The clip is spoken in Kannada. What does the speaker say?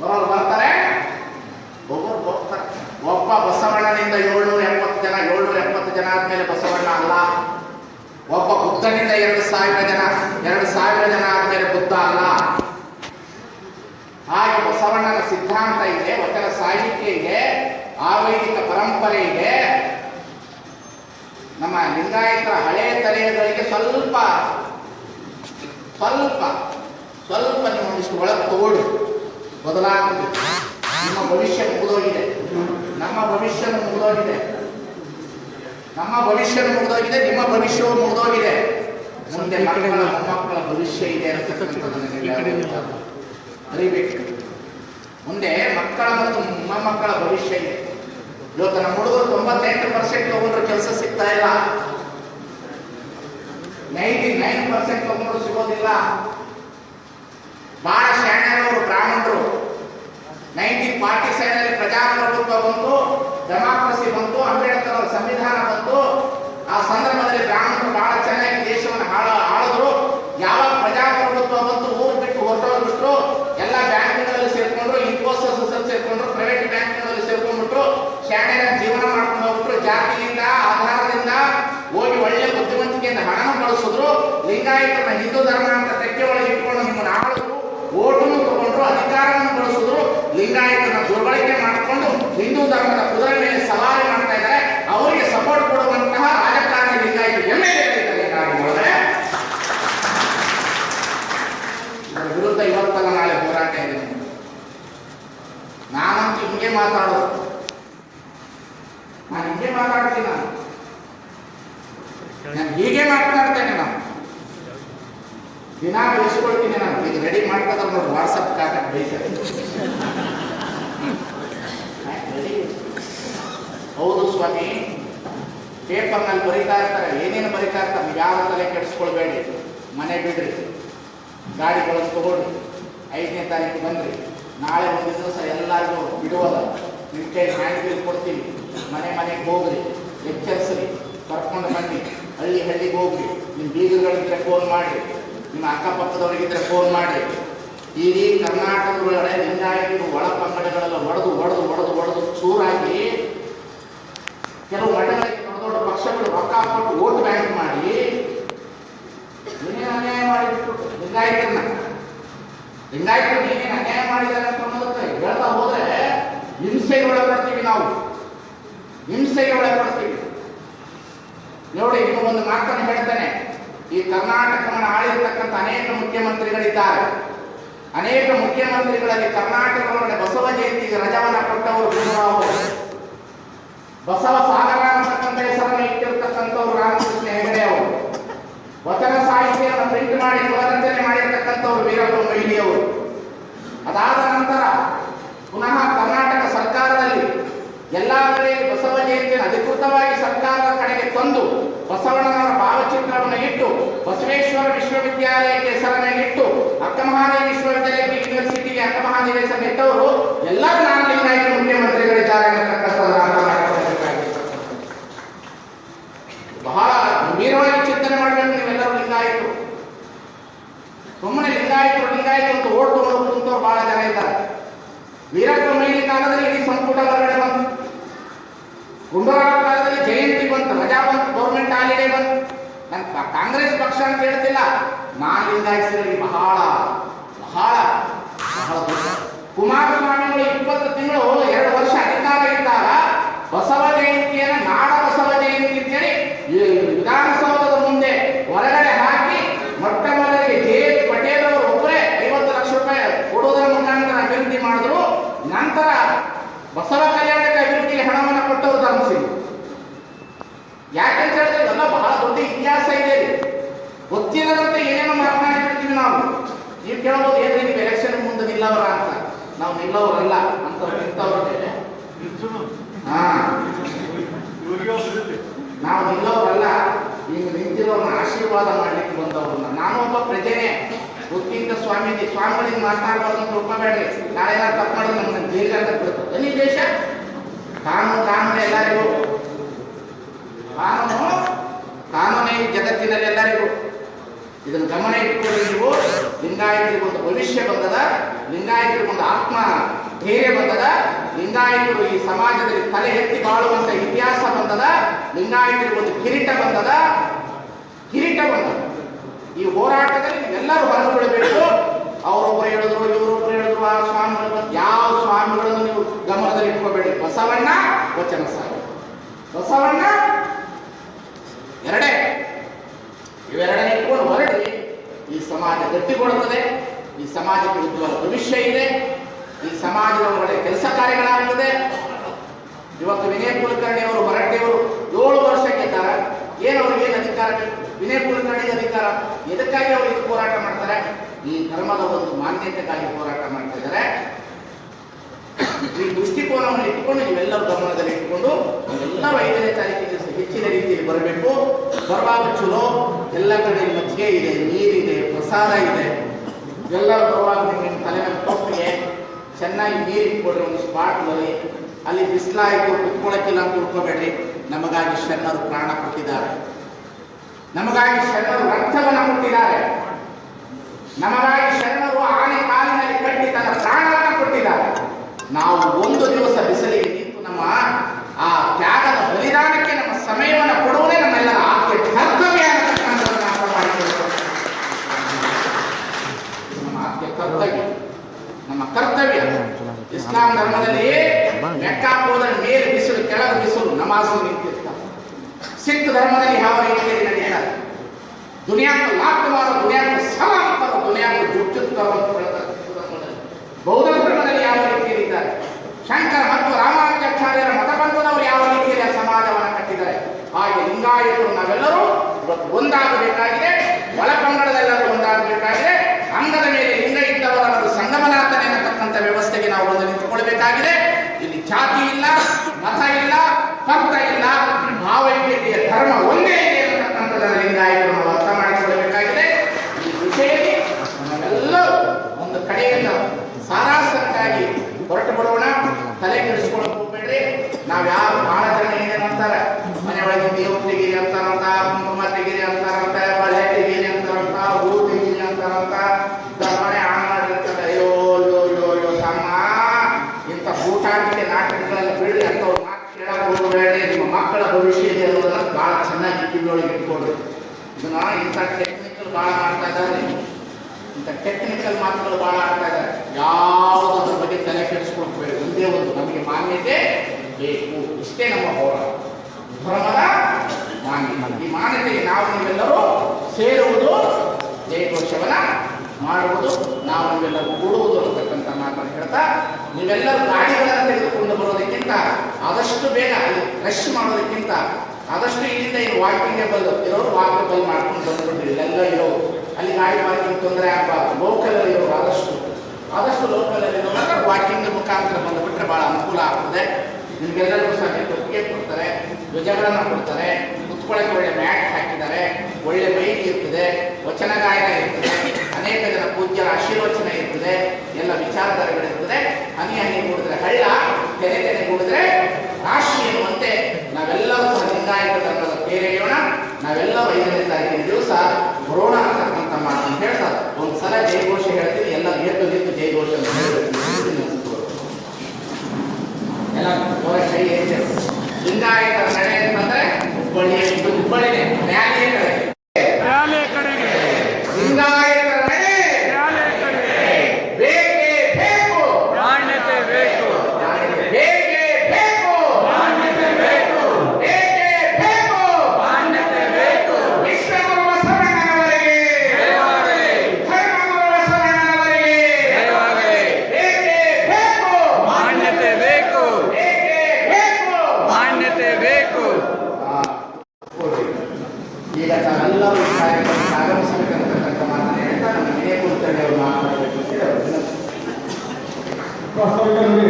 ಬರೋರು ಬರ್ತಾರೆ. ಒಬ್ಬರು ಹೋಗ್ತಾರೆ. ಒಬ್ಬ ಬಸವಣ್ಣನಿಂದ ಏಳ್ನೂರ ಎಪ್ಪತ್ತು ಜನ, ಏಳ್ನೂರ ಎಪ್ಪತ್ತು ಜನ ಆದ್ಮೇಲೆ ಬಸವಣ್ಣ ಅಲ್ಲ. ಒಬ್ಬ ಬುದ್ಧನಿಂದ ಎರಡು ಸಾವಿರ ಜನ, ಎರಡು ಸಾವಿರ ಜನ ಆದ್ಮೇಲೆ ಬುದ್ಧ ಅಲ್ಲ. ಹಾಗೆ ಬಸವಣ್ಣನ ಸಿದ್ಧಾಂತ ಇದೆ, ವಚನ ಸಾಹಿತ್ಯ ಇದೆ, ಆವೈದಿಕ ಪರಂಪರೆ ಇದೆ. ನಮ್ಮ ಲಿಂಗಾಯತರ ಹಳೆ ತಲೆಗಳಿಗೆ ಸ್ವಲ್ಪ ಸ್ವಲ್ಪ ಸ್ವಲ್ಪ ನೀವು ಒಳಗೆ ತಗೊಳ್ಳಿ. ಬದಲಾಗುತ್ತೆ ನಿಮ್ಮ ಭವಿಷ್ಯ ಮುಗಿದೋಗಿದೆ. ನಮ್ಮ ಭವಿಷ್ಯ ಮುಗಿದೋಗಿದೆ. ನಮ್ಮ ಭವಿಷ್ಯ ಮುಗಿದೋಗಿದೆ ನಿಮ್ಮ ಭವಿಷ್ಯವು ಮುಗಿದೋಗಿದೆ. ಮುಂದೆ ಮಕ್ಕಳ ಮೊಮ್ಮಕ್ಕಳ ಭವಿಷ್ಯ ಇದೆ ಅರಿಬೇಕು. ಮುಂದೆ ಮಕ್ಕಳ ಮತ್ತು ಮೊಮ್ಮಕ್ಕಳ ಭವಿಷ್ಯ ಇದೆ. ಇವತ್ತು ನಮ್ಮ ಹುಡುಗರು ತೊಂಬತ್ತೆಂಟು ಪರ್ಸೆಂಟ್ ತಗೊಂಡ್ರು ಕೆಲಸ ಸಿಗ್ತಾ ಇಲ್ಲ. ನೈನ್ ಪರ್ಸೆಂಟ್ ತಗೊಂಡ್ರು ಸಿಗೋದಿಲ್ಲ. ಬಹಳ ಶಾಣ್ಯರವರು ಬ್ರಾಹ್ಮಣರು. ನೈನ್ಟೀನ್ ಫಾರ್ಟಿ ಸೆವೆನ್ ಅಲ್ಲಿ ಪ್ರಜಾಪ್ರಭುತ್ವ ಬಂತು, ಡೆಮಾಕ್ರಸಿ ಬಂತು, ಅಂಬೇಡ್ಕರ್ ಸಂವಿಧಾನ ಬಂತು. ಆ ಸಂದರ್ಭದಲ್ಲಿ ಬ್ರಾಹ್ಮಣರು ಬಹಳ ಮಾತಾಡೋದು. ನಾನು ಹಿಂಗೆ ಮಾತಾಡ್ತೀನಿ ನಾನು. ನಾನು ಹೀಗೆ ಮಾತನಾಡ್ತೇನೆ ನಾನು. ದಿನ ಬೇಯಿಸ್ಕೊಳ್ತೀನಿ ನಾನು. ಇದು ರೆಡಿ ಮಾಡ್ತದ ನೋಡಿ ವಾಟ್ಸಪ್ ಕಾಕ ಬೇಯಿಸ್ತಾರೆ ಹೌದು ಸ್ವಾಮಿ. ಪೇಪರ್ನಲ್ಲಿ ಬರೀತಾ ಇರ್ತಾರೆ. ಏನೇನು ಬರೀತಾ ಇರ್ತಾರೆ? ಯಾವ ತಲೆ ಕೆಡಿಸ್ಕೊಳ್ಬೇಡಿ. ಮನೆ ಬಿಡ್ರಿ. ಗಾಡಿಗಳನ್ನು ತಗೊಳ್ರಿ ಐದನೇ ತಾರೀಕು ಬಂದ್ರಿ. ನಾಳೆ ಒಂದು ದಿವಸ ಎಲ್ಲರಿಗೂ ಬಿಡುವಲ್ಲ ನಿಮ್ಮ ಕೈ ಮಾಹಿತಿ ಕೊಡ್ತೀವಿ ಮನೆ ಮನೆಗೆ ಹೋಗ್ರಿ, ಎಚ್ಚರಿಸ್ರಿ. ಕರ್ಕೊಂಡು ಬನ್ನಿ, ಹಳ್ಳಿ ಹಳ್ಳಿಗೆ ಹೋಗ್ರಿ. ನಿಮ್ಮ ಬೀಗರುಗಳಿದ್ರೆ ಫೋನ್ ಮಾಡಿ, ನಿಮ್ಮ ಅಕ್ಕಪಕ್ಕದವರಿಗಿದ್ರೆ ಫೋನ್ ಮಾಡಿ. ಇಡೀ ಕರ್ನಾಟಕದ ಒಳಗಡೆ ಲಿಂಗಾಯತರು ಒಳ ಪಂಗಡಗಳೆಲ್ಲ ಒಡೆದು ಒಡೆದು ಒಡೆದು ಒಡೆದು ಚೂರಾಗಿ ಕೆಲವು ಮಠಗಳಿಗೆ ದೊಡ್ಡ ದೊಡ್ಡ ಪಕ್ಷಗಳು ರೊಕ್ಕ ಕೊಟ್ಟು ವೋಟ್ ಬ್ಯಾಂಕ್ ಮಾಡಿ ಏನೇನು ಅನ್ಯಾಯ ಮಾಡಿಬಿಟ್ಟು ಲಿಂಗಾಯತರನ್ನ. ಲಿಂಗಾಯತರು ಮಾಡಿದ್ದಾರೆ ಅಂತ ಅನ್ನೋದಕ್ಕೆ ಹೇಳ್ತಾ ಹೋದ್ರೆ ಹಿಂಸೆಗೆ ಒಳಪಡ್ತೀವಿ ನಾವು. ಹಿಂಸೆಗೆ ಒಳಪಡ್ತೀವಿ. ನೋಡಿ ನೀವು ಒಂದು ಮಾತನ್ನು ಹೇಳ್ತೇನೆ. ಈ ಕರ್ನಾಟಕವನ್ನು ಆಳಿರ್ತಕ್ಕಂಥ ಅನೇಕ ಮುಖ್ಯಮಂತ್ರಿಗಳಿದ್ದಾರೆ. ಅನೇಕ ಮುಖ್ಯಮಂತ್ರಿಗಳಲ್ಲಿ ಕರ್ನಾಟಕದೊಳಗಡೆ ಬಸವ ಜಯಂತಿಗೆ ರಜವನ್ನ ಕೊಟ್ಟವರು ಬಸವ ಸಾಗರ ಅಂತಕ್ಕಂಥ ಹೆಸರನ್ನು ಇಟ್ಟಿರ್ತಕ್ಕಂಥವ್ರು ರಾಮಕೃಷ್ಣ ಹೆಗಡೆ ಅವರು. ವಚನ ಸಾಹಿತ್ಯವನ್ನು ಪ್ರಿಂಟ್ ಮಾಡಿ ಪುನರಚನೆ ಮಾಡಿರ್ತಕ್ಕಂಥವ್ರು ವೀರಪ್ಪ ಮೊಯ್ಲಿ ಪುನಃ ಕರ್ನಾಟಕ ಸರ್ಕಾರದಲ್ಲಿ ಎಲ್ಲಾ ಕಡೆ ಬಸವ ಜಯಂತಿಯನ್ನು ಅಧಿಕೃತವಾಗಿ ಸರ್ಕಾರದ ಕಡೆಗೆ ತಂದು ಬಸವಣ್ಣನವರ ಭಾವಚಿತ್ರವನ್ನು ಇಟ್ಟು ಬಸವೇಶ್ವರ ವಿಶ್ವವಿದ್ಯಾಲಯಕ್ಕೆ ಹೆಸರನ್ನು ಇಟ್ಟು ಅಕ್ಕಮಹಾದೇವಿ ವಿಶ್ವವಿದ್ಯಾಲಯ ಯೂನಿವರ್ಸಿಟಿಗೆ ಅಕ್ಕಮಹಾದೇವಿ ಹೆಸರು ಇಟ್ಟವರು ಎಲ್ಲರೂ ನಾನು ಲಿಂಗಾಯತ ಅನ್ನತಕ್ಕಂಥದ್ದು ನಾನು ಮಾತಾಡಬೇಕಾಗಿತ್ತು. ಬಹಳ ಗಂಭೀರವಾಗಿ ಚಿಂತನೆ ಮಾಡಬೇಕು ನೀವೆಲ್ಲರೂ ಲಿಂಗಾಯತರು ಸುಮ್ಮನೆ ಲಿಂಗಾಯತರು ಲಿಂಗಾಯತರು ಅಂತ ಓಡ್ಕೊಂಡು ಕುಂತವ್ರು ಬಹಳ ಜನ ಇದ್ದಾರೆ ವೀರಪ್ಪ ಮೊಯ್ಲಿ ಕಾಲದಲ್ಲಿ ಇಡೀ ಸಂಪುಟ ಹೊರಗಡೆ ಬಂತು ಗುಂಡೂರಾವ್ ಕಾಲದಲ್ಲಿ ಜಯಂತಿ ಬಂತು, ರಜಾ ಬಂತು ಗೌರ್ಮೆಂಟ್ ಹಾಲಿಡೇ ಬಂತು. ನನ್ನ ಕಾಂಗ್ರೆಸ್ ಪಕ್ಷ ಅಂತ ಹೇಳ್ತಿಲ್ಲ. ನಾನು ಲಿಂಗಾಯತರಲ್ಲಿ ಬಹಳ ಬಹಳ ಬಹಳ ಕುಮಾರಸ್ವಾಮಿಗಳು ಇಪ್ಪತ್ತು ತಿಂಗಳು, ಎರಡು ವರ್ಷ ಅಧಿಕಾರ ಇದ್ದಾಗ ಬಸವ ಜಯಂತಿಯನ್ನು ನಾಡ ಬಸವ ಜಯಂತಿ ಅಂತೇಳಿ ಈ ವಿಧಾನಸೌಧದ ಮುಂದೆ ಹೊರಗಡೆ ಹಾಕಿ ಮೊಟ್ಟ ಮೊದಲಿಗೆ ಜೆ ಎಚ್ ಪಟೇಲ್ ಅವರು ಒಬ್ಬರೇ ಐವತ್ತು ಲಕ್ಷ ರೂಪಾಯಿ ಕೊಡುವುದರ ಮುಖಾಂತರ ಅಭಿವೃದ್ಧಿ ಮಾಡಿದ್ರು ನಂತರ ಬಸವ ಕಲ್ಯಾಣಕ್ಕೆ ಅಭಿವೃದ್ಧಿಗೆ ಹಣವನ್ನು ಕೊಟ್ಟವರು ಧರ್ಮಸಿಂಗ್ ಯಾಕಂತ ಹೇಳಿದ್ರೆ ಇವೆಲ್ಲ ಬಹಳ ದೊಡ್ಡ ಇತಿಹಾಸ ಇದೆ ಇಲ್ಲಿ. ಗೊತ್ತಿಲ್ಲದಂತೆ ಏನೇನೋ ಮಾತನಾಡಿಬಿಡ್ತೀವಿ ನಾವು ನೀವು ಕೇಳಬಹುದು ಏನ್ರಿ ನೀವು ಎಲೆಕ್ಷನ್ ಮುಂದೆ ನಿಲ್ಲವರ ಅಂತ. ನಾವು ನಿಲ್ಲವರಲ್ಲ ಅಂತ ಹಾ. ನಾವು ನಿಲ್ಲವರಲ್ಲ ಈಗ ನಿಂತಿರೋರ್ನ ಆಶೀರ್ವಾದ ಮಾಡ್ಲಿಕ್ಕೆ ಬಂದವ್ರನ್ನ. ನಾನು ಒಬ್ಬ ಪ್ರಜೆನೆ. ಗೊತ್ತಿದ್ದ ಸ್ವಾಮೀಜಿ ಸ್ವಾಮಿಗಳಿಗೆ ಮಾತಾಡಬಾರ್ದು ಅಂತ ಒಪ್ಪಬೇಡ್ರಿ ನಾಳೆ ಏನಾದ್ರು ತಪ್ಪು ಮಾಡಿದ್ರೆ ನಮ್ಮನ್ನ ಜೈಲಿಗೆ ಬಿಡ್ತಾರೆ ಎಲ್ಲಿ ದೇಶ? ಕಾನೂನು ಕಾನೂನು ಎಲ್ಲರಿಗೂ. ಕಾನೂನು? ಕಾನೂನೇ ಈ ಜಗತ್ತಿನಲ್ಲಿ ಎಲ್ಲರಿಗೂ. ಇದನ್ನು ಗಮನ ಇಟ್ಕೊಳ್ಳಿ ನೀವು ಲಿಂಗಾಯತರಿಗೆ ಒಂದು ಭವಿಷ್ಯ ಬಂದದ, ಲಿಂಗಾಯತರಿಗೆ ಒಂದು ಆತ್ಮ ಧೈರ್ಯ ಬಂದದ, ಲಿಂಗಾಯತರು ಈ ಸಮಾಜದಲ್ಲಿ ತಲೆ ಎತ್ತಿ ಬಾಳುವಂತ ಇತಿಹಾಸ ಬಂದದ, ಲಿಂಗಾಯತರಿಗೆ ಒಂದು ಕಿರೀಟ ಬಂದದ ಕಿರೀಟ ಬಂದದ. ಈ ಹೋರಾಟದಲ್ಲಿ ಎಲ್ಲರೂ ಹೊರಗೊಳ್ಳಬೇಕು ಅವರೊಬ್ಬರು ಹೇಳಿದ್ರು, ಇವರೊಬ್ಬರು ಹೇಳಿದ್ರು, ಆ ಸ್ವಾಮಿಗಳು, ಯಾವ ಸ್ವಾಮಿಗಳನ್ನು ನೀವು ಗಮನದಲ್ಲಿ ಇಟ್ಕೋಬೇಡಿ ಬಸವಣ್ಣ, ವಚನ ಸಾರ. ಬಸವಣ್ಣ ಎರಡೇ ಇವೆರಡನೇ ಇಟ್ಕೊಂಡು ಹೊರಡಿ ಈ ಸಮಾಜ ಗಟ್ಟಿಗೊಳ್ಳುತ್ತದೆ ಈ ಸಮಾಜಕ್ಕೆ ಉಜ್ವಲ ಭವಿಷ್ಯ ಇದೆ. ಈ ಸಮಾಜದ ಒಳಗಡೆ ಕೆಲಸ ಕಾರ್ಯಗಳಾಗ್ತದೆ. ಇವತ್ತು ವಿನಯ್ ಕುಲಕರ್ಣಿ ಅವರು ಹೊರಟ್ಟಿಯವರು ಏಳು ವರ್ಷಕ್ಕೆ ತರ ಏನು ಅವ್ರಿಗೆ ಏನು ಅಧಿಕಾರ ಬೇಕು? ವಿನಯ್ ಅಧಿಕಾರ. ಎದಕ್ಕಾಗಿ ಅವರು ಇದು ಹೋರಾಟ ಮಾಡ್ತಾರೆ? ಈ ಧರ್ಮದ ಒಂದು ಮಾನ್ಯತೆಗಾಗಿ ಹೋರಾಟ ಮಾಡ್ತಾ ಈ ದೃಷ್ಟಿಕೋನವನ್ನು ಇಟ್ಟುಕೊಂಡು ನೀವೆಲ್ಲರೂ ಗಮನದಲ್ಲಿ ಇಟ್ಟುಕೊಂಡು ಎಲ್ಲ ಐದನೇ ತಾರೀಕಿಗೆ ಹೆಚ್ಚಿನ ರೀತಿಯಲ್ಲಿ ಬರಬೇಕು. ಬರುವಾಗ ಚಲೋ. ಎಲ್ಲ ಕಡೆ ಮಜ್ಜಿಗೆ ಇದೆ, ನೀರಿದೆ ಪ್ರಸಾದ ಇದೆ. ಎಲ್ಲರೂ ಬರುವಾಗ ನಿಮ್ಮ ತಲೆ ಮೇಲೆ ತೊಟ್ಟಿಗೆ ಚೆನ್ನಾಗಿ ನೀರು ಇಟ್ಕೊಡ್ರಿ ಒಂದು ಸ್ಪಾಟ್ನಲ್ಲಿ ಅಲ್ಲಿ ಬಿಸಿಲಾಯಿತು ಕುತ್ಕೊಳ್ಳೋಕ್ಕಿಲ್ಲ ಅಂತ ತಿಳ್ಕೊಬೇಡ್ರಿ ನಮಗಾಗಿ ಶರಣರು ಪ್ರಾಣ ಕೊಟ್ಟಿದ್ದಾರೆ. ನಮಗಾಗಿ ಶರಣರು ರಕ್ತವನ್ನು ಕೊಟ್ಟಿದ್ದಾರೆ. ನಮಗಾಗಿ ಶರಣರು ಆನೆ ಕಾಲಿನಲ್ಲಿ ಕಟ್ಟಿ ತನ್ನ ಪ್ರಾಣವನ್ನು ಕೊಟ್ಟಿದ್ದಾರೆ. ನಾವು ಒಂದು ದಿವಸ ಇಸ್ಲಾಂ ಧರ್ಮದಲ್ಲಿ ಹೋದ್ರೆ ಮೇಲೆ ಬಿಸಿಲು ಕೆಳಗೆ ಬಿಸಿಲು ನಮಾಜ್ ಸಿಖ್ ಧರ್ಮದಲ್ಲಿ ಯಾವ ರೀತಿಯಲ್ಲಿ ನಡೀತಾರೆ ದುನಿಯಾಕ್ಕೆ ಮಾರೋ ದುನಿಯಾಕ್ಕೆ ಸಲಾಂ ಕರೋ ದುನಿಯಾಕ್ಕೆ ಅಂತ ಹೇಳ್ತಾರೆ ಬೌದ್ಧ ಧರ್ಮದಲ್ಲಿ ಯಾವ ರೀತಿಯಲ್ಲಿ ಇದ್ದಾರೆ ಶಂಕರ ಮತ್ತು ರಾಮಾನುಜಾಚಾರ್ಯರ ಮತಪಂಥದವರು ಯಾವ ರೀತಿಯಲ್ಲಿ ಸಮಾಜವನ್ನು ಕಟ್ಟಿದ್ದಾರೆ? ಹಾಗೆ ಲಿಂಗಾಯತರು ನಾವೆಲ್ಲರೂ ಒಂದಾಗಬೇಕಾಗಿದೆ ಒಳಪಂಗಡದೆಲ್ಲರೂ ನಿಂತುಕೊಳ್ಬೇಕಾಗಿದೆ ಇಲ್ಲಿ ಜಾತಿ ಇಲ್ಲ ಮತ ಇಲ್ಲ ಪಂಥ ಇಲ್ಲ ಭಾವೈಕ್ಯತೆಯ ಧರ್ಮ ಒಂದೇ ಇದೆ ಅನ್ನತಕ್ಕಂಥದ್ದನ್ನು ಲಿಂಗಾಯತರು ನಾವು ಅರ್ಥ ಮಾಡಿಕೊಳ್ಳಬೇಕಾಗಿದೆ ಈ ವಿಷಯಕ್ಕೆ ನಾವೆಲ್ಲರೂ ಒಂದು ಕಡೆಯಿಂದ ಸಾರಾಸಕ್ಕಾಗಿ ಹೊರಟು ಬಿಡೋಣ ತಲೆ ಕೆಡಿಸ್ಕೊಳ್ಳೋಕೆ ಹೋಗ್ಬೇಡ್ರಿ ನಾವ್ ಯಾರು ಬಹಳ ಜನ ಏನೇನು ಅಂತಾರೆ ಮನೆ ಒಳಗೆ ದೇವ್ ತೆಗೀರಿ ಅಂತಾರಂತ ಕುಂಕುಮ ತೆಗೀರಿ ಅಂತಾರಂತ ಬಳೆ ತೆಗೀರಿ ಅಂತಾರಂತ ಹೂ ತೆಗೀರಿ ಅಂತಾರಂತ ಮನೆ ಆನ್ ಮಾಡಿರ್ತಾರೆ ಅಯ್ಯೋ ಅಯ್ಯೋ ಅಯ್ಯೋ ಅಯ್ಯೋ ತಮ್ಮ ಇಂಥ ಊಟಾಟಿಕೆ ನಾಟಕಗಳೆಲ್ಲ ಬಿಡ್ರಿ ಅಂತ ಮಾತು ಕೇಳಕ್ ಹೋಗಬೇಡ್ರಿ ನಿಮ್ಮ ಮಕ್ಕಳ ಭವಿಷ್ಯ ಇದೆ ಅನ್ನೋದನ್ನ ಬಹಳ ಚೆನ್ನಾಗಿ ಕಿವಿಯೊಳಗೆ ಇಟ್ಕೊಡ್ರಿ ಇದನ್ನ ಇಂಥ ಟೆಕ್ನಿಕಲ್ ಬಹಳ ಮಾಡ್ತಾ ಇದ್ದಾರೆ ಇಂಥ ಟೆಕ್ನಿಕಲ್ ಮಾತುಗಳು ಬಹಳ ಆಗ್ತಾ ಇದೆ. ಯಾವುದರ ಬಗ್ಗೆ ತಲೆ ಕೆಡಿಸ್ಕೊಳ್ಬೇಡಿ ಒಂದೇ ಒಂದು ನಮಗೆ ಮಾನ್ಯತೆ ಬೇಕು. ಇಷ್ಟೇ ನಮ್ಮ ಹೋರಾಟ. ಮಾನ್ಯತೆ. ಈ ಮಾನ್ಯತೆಗೆ ನಾವು ನೀವೆಲ್ಲರೂ ಸೇರುವುದು ಜಯಘೋಷವನ್ನ ಮಾಡುವುದು, ನಾವು ನೀವೆಲ್ಲರೂ ಕೂಡುವುದು ಅಂತಕ್ಕಂಥ ಮಾತನ್ನು ಹೇಳ್ತಾ, ನೀವೆಲ್ಲರೂ ಗಾಡಿಗಳನ್ನು ತೆಗೆದುಕೊಂಡು ಬರೋದಕ್ಕಿಂತ ಆದಷ್ಟು ಬೇಗ ರಶ್ ಮಾಡೋದಕ್ಕಿಂತ ಆದಷ್ಟು ಇಲ್ಲಿಂದ ಏನು ವಾಕಿಂಗೇಬಲ್ ಇರೋರು ವಾಕಬಲ್ ಮಾಡ್ಕೊಂಡು ಬಂದ್ಬಿಡ್ರಿ. ಇಲ್ಲೆಲ್ಲ ಇರೋ ಅಲ್ಲಿ ಗಾಡಿ ಪಾರ್ಕಿಂಗ್ ತೊಂದರೆ ಆಗಬಾರ್ದು. ಲೋಕಲಲ್ಲಿ ಇರೋರು ಆದಷ್ಟು ಆದಷ್ಟು ಲೋಕಲ್ ಇರೋರೆಲ್ಲ ವಾಕಿಂಗ್ ಮುಖಾಂತರ ಬಂದುಬಿಟ್ರೆ ಬಹಳ ಅನುಕೂಲ ಆಗ್ತದೆ. ನಿಮ್ಗೆಲ್ಲರಿಗೂ ಸಹ ಕೊಡ್ತಾರೆ. ಧ್ವಜಗಳನ್ನು ಕೊಡ್ತಾರೆ. ಕುತ್ಕೊಳ್ಳೋಕೆ ಒಳ್ಳೆ ಮ್ಯಾಟ್ ಹಾಕಿದ್ದಾರೆ. ಒಳ್ಳೆ ಮೈಕ್ ಇರ್ತದೆ. ವಚನ ಗಾಯನ ಇರ್ತದೆ. ಅನೇಕ ಜನ ಪೂಜ್ಯರ ಆಶೀರ್ವಚನ ಇರ್ತದೆ. ಎಲ್ಲ ವಿಚಾರಧಾರೆಗಳಿರ್ತದೆ ಹನಿ ಹನಿ ಕೂಡಿದ್ರೆ ಹಳ್ಳ, ತೆನೆ ತೆನೆ ಕೂಡಿದ್ರೆ ರಾಶಿ ಎನ್ನುವಂತೆ ನಾವೆಲ್ಲರೂ ಸಹ ಲಿಂಗಾಯತ ಧರ್ಮದ ಪೇರೆಯೋಣ. ನಾವೆಲ್ಲರೂ ಐದನೇ ತಾರೀಕಿನ ದಿವಸ ಬರೋಣ ಅಂತಕ್ಕಂಥ ಹೇಳ್ತಾರೆ ಒಂದು ಸಲ ಜೈಘೋಷ ಹೇಳ್ತೀವಿ, ಎಲ್ಲ ಎದ್ದು ನಿಂತು ಜೈಘೋಷ ಅಂತ. ಎಲ್ಲ ಜೋರ ಕೈ ಎತ್ತಿ.